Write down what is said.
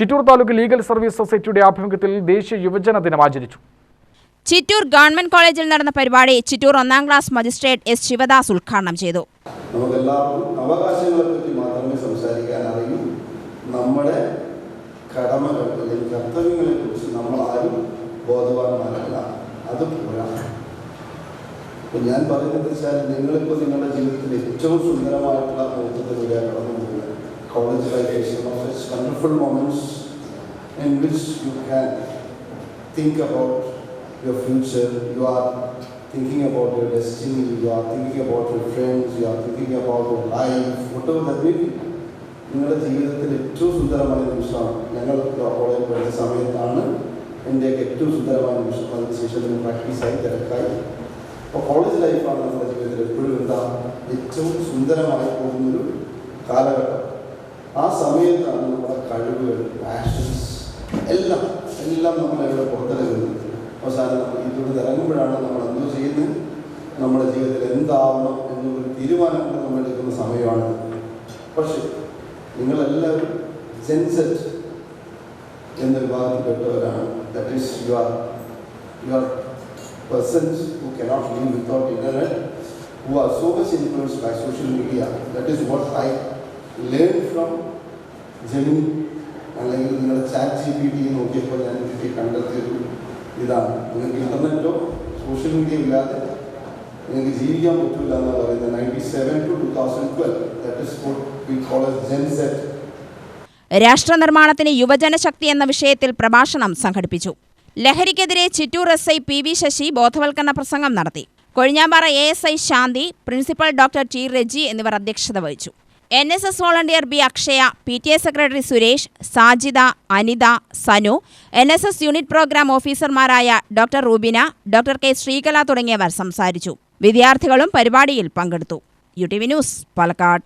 Chittur taluk legal service സൊസൈറ്റിയുടെ ആഭിമുഖ്യത്തിൽ ദേശീയ യുവജന ദിനം ആചരിച്ചു. ചിറ്റൂർ ഗവൺമെന്റ് കോളേജിൽ നടന്ന പരിപാടി ചിറ്റൂർ ഒന്നാം ക്ലാസ് മജിസ്ട്രേറ്റ് എസ് ശിവദാസ് ഉദ്ഘാടനം ചെയ്തു. നമുക്കെല്ലാവർക്കും അവകാശങ്ങളെ പറ്റി മാത്രമേ സംസാരിക്കാൻ അറിയൂ നമ്മുടെ കടമകൾ അല്ലെങ്കിൽ കർത്തവ്യങ്ങളെ കുറിച്ച് നമ്മൾ ആരും ബോധവാന്മാരല്ല. അത് പോരാ. ഞാൻ പറയുന്നത് വെച്ചാൽ നിങ്ങളിപ്പോൾ നിങ്ങളുടെ ജീവിതത്തിൽ ഏറ്റവും സുന്ദരമായിട്ടുള്ള കടന്നു പോകുന്നത് college life is one of wonderful moments in which you can think about your future, you are thinking about your destiny, you are thinking about your friends, you are thinking about your life, whatever that may be. നിങ്ങളുടെ ജീവിതത്തിൽ ഏറ്റവും സുന്ദരമായ നിമിഷമാണ് ഞങ്ങൾ കോളേജിൽ പഠിച്ച സമയത്താണ് എൻ്റെയൊക്കെ ഏറ്റവും സുന്ദരമായ നിമിഷം അതിനുശേഷം ഞാൻ പ്രാക്ടീസായി തിരക്കായി അപ്പോൾ കോളേജ് ലൈഫാണ് നമ്മുടെ ജീവിതത്തിൽ എപ്പോഴും എന്താ ഏറ്റവും സുന്ദരമായി പോകുന്നൊരു കാലഘട്ടം ആ സമയത്താണ് നമ്മുടെ കഴിവുകൾ പാഷൻസ് എല്ലാം എല്ലാം നമ്മൾ ഇവിടെ പുറത്തിറങ്ങുന്നത് അവസാനം നമ്മൾ ഇതിലൂടെ ഇറങ്ങുമ്പോഴാണ് നമ്മൾ എന്തോ ചെയ്യുന്നത്? നമ്മുടെ ജീവിതത്തിൽ എന്താവണം എന്നൊരു തീരുമാനം നമ്മൾ എടുക്കുന്ന സമയമാണ്. പക്ഷേ നിങ്ങളെല്ലാവരും സെൻസെറ്റ് എന്ന വിഭാഗത്തിൽപ്പെട്ടവരാണ്. That is you are you are persons who cannot live without internet, who are so much influenced by social media. That is what I learned from Gemini അല്ലെങ്കിൽ നിങ്ങളുടെ ചാറ്റ് ജി പി ടി നോക്കിയപ്പോൾ ഞാൻ കിട്ടി കണ്ടെത്തിയൊരു ഇതാണ്. നിങ്ങൾക്ക് ഇന്റർനെറ്റോ social media ഇല്ലാതെ നിങ്ങൾക്ക് ജീവിക്കാൻ പറ്റില്ല എന്ന് പറയുന്നത് ninety seven to two thousand twelve that is what we call as Gen Z രാഷ്ട്ര നിർമ്മാണത്തിന് യുവജന ശക്തി എന്ന വിഷയത്തിൽ പ്രഭാഷണം സംഘടിപ്പിച്ചു. ലഹരിക്കെതിരെ Chittur S I P V Sasi ബോധവൽക്കരണ പ്രസംഗം നടത്തി. Kozhinjampara A S I Shanthi principal doctor T Reji എന്നിവർ അധ്യക്ഷത വഹിച്ചു. N S S volunteer B Akshaya P T A secretary Suresh Sajida Anitha Sanu N S S unit program ഓഫീസർമാരായ doctor Rubina doctor K Sreekala തുടങ്ങിയവർ സംസാരിച്ചു. വിദ്യാർത്ഥികളും പരിപാടിയിൽ പങ്കെടുത്തു. U T V news Palakkad.